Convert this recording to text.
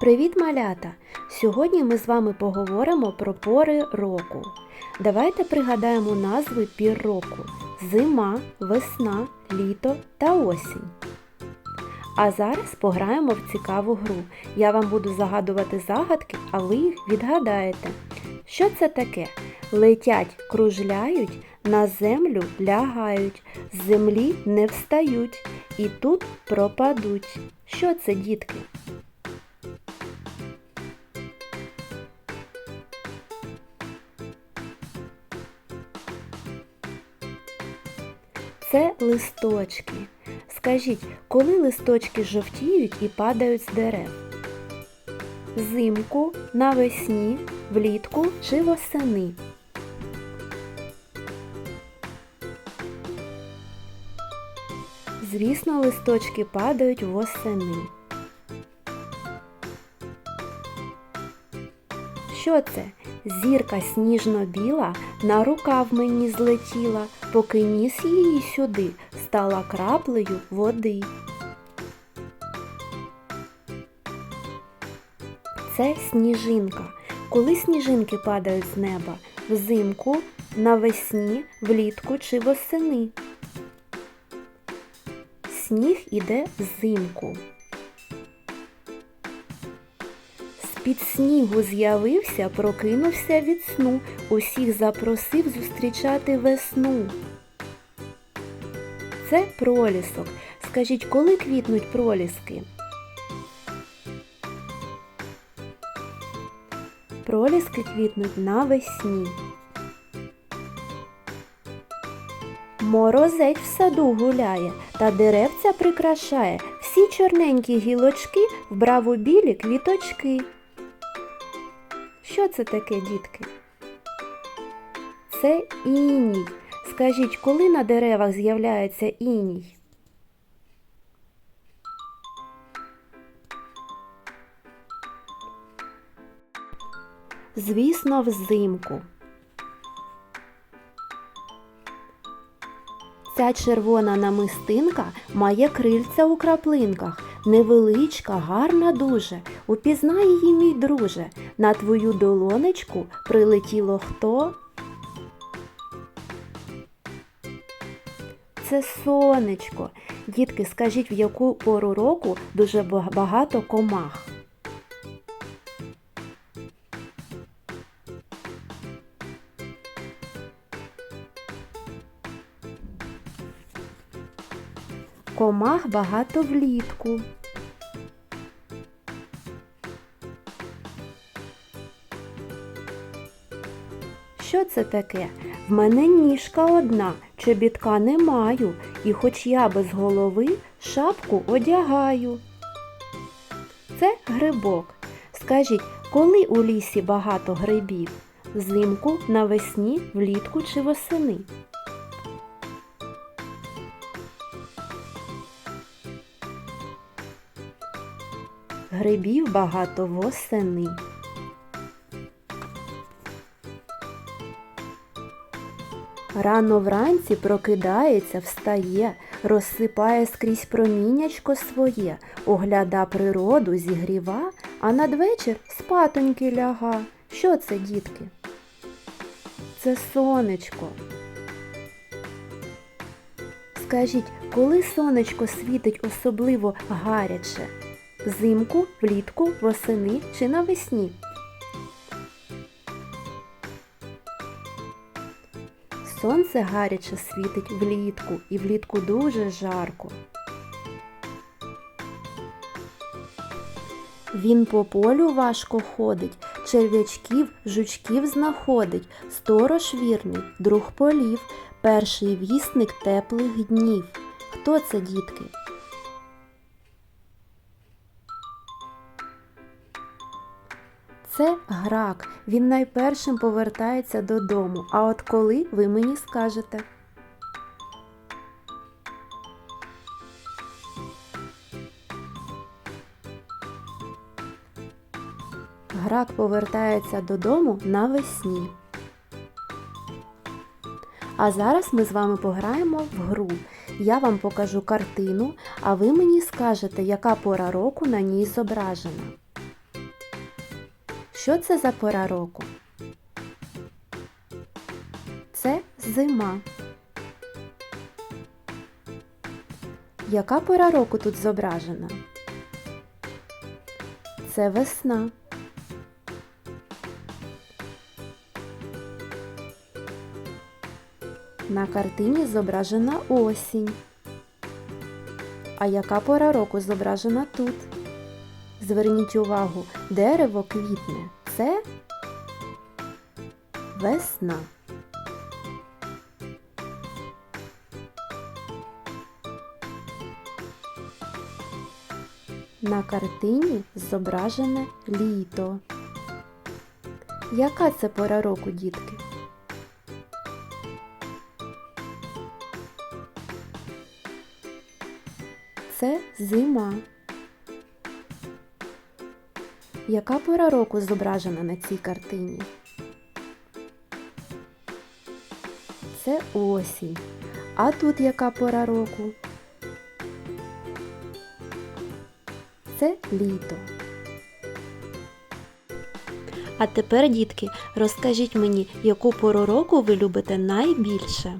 Привіт, малята! Сьогодні ми з вами поговоримо про пори року. Давайте пригадаємо назви пір року: зима, весна, літо та осінь. А зараз пограємо в цікаву гру. Я вам буду загадувати загадки, а ви їх відгадаєте. Що це таке? Летять, кружляють, на землю лягають, з землі не встають і тут пропадуть. Що це, дітки? Це листочки. Скажіть, коли листочки жовтіють і падають з дерев? Взимку, навесні, влітку чи восени? Звісно, листочки падають восени. Що це? Зірка сніжно-біла на рукав мені злетіла, поки ніс її сюди, стала краплею води. Це сніжинка. Коли сніжинки падають з неба? Взимку, навесні, влітку чи восени? Сніг іде взимку. З-під снігу з'явився, прокинувся від сну, усіх запросив зустрічати весну. Це пролісок. Скажіть, коли квітнуть проліски? Проліски квітнуть навесні. Морозець в саду гуляє та деревця прикрашає. Всі чорненькі гілочки вбрав у білі квіточки. Що це таке, дітки? Це іній. Скажіть, коли на деревах з'являється іній? Звісно, взимку. Ця червона намистинка має крильця у краплинках, невеличка, гарна дуже. Упізнай її, мій друже. На твою долонечку прилетіло хто? Це сонечко. Дітки, скажіть, в яку пору року дуже багато комах? Комах багато влітку. Що це таке? В мене ніжка одна, чобітка не маю, і хоч я без голови шапку одягаю. Це грибок. Скажіть, коли у лісі багато грибів? Взимку, навесні, влітку чи восени? Грибів багато восени. Рано вранці прокидається, встає, розсипає скрізь проміннячко своє, огляда природу, зігріва, а надвечір спатоньки ляга. Що це, дітки? Це сонечко. Скажіть, коли сонечко світить особливо гаряче? Взимку, влітку, восени чи навесні? Сонце гаряче світить влітку і влітку дуже жарко. Він по полю важко ходить, черв'ячків, жучків знаходить, сторож вірний, друг полів, перший вісник теплих днів. Хто це, дітки? Це грак. Він найпершим повертається додому. А от коли ви мені скажете? Грак повертається додому навесні. А зараз ми з вами пограємо в гру. Я вам покажу картину, а ви мені скажете, яка пора року на ній зображена. Що це за пора року? Це зима. Яка пора року тут зображена? Це весна. На картині зображена осінь. А яка пора року зображена тут? Зверніть увагу, дерево квітне. Це весна. На картині зображене літо. Яка це пора року, дітки? Це зима. Яка пора року зображена на цій картині? Це осінь. А тут яка пора року? Це літо. А тепер, дітки, розкажіть мені, яку пору року ви любите найбільше?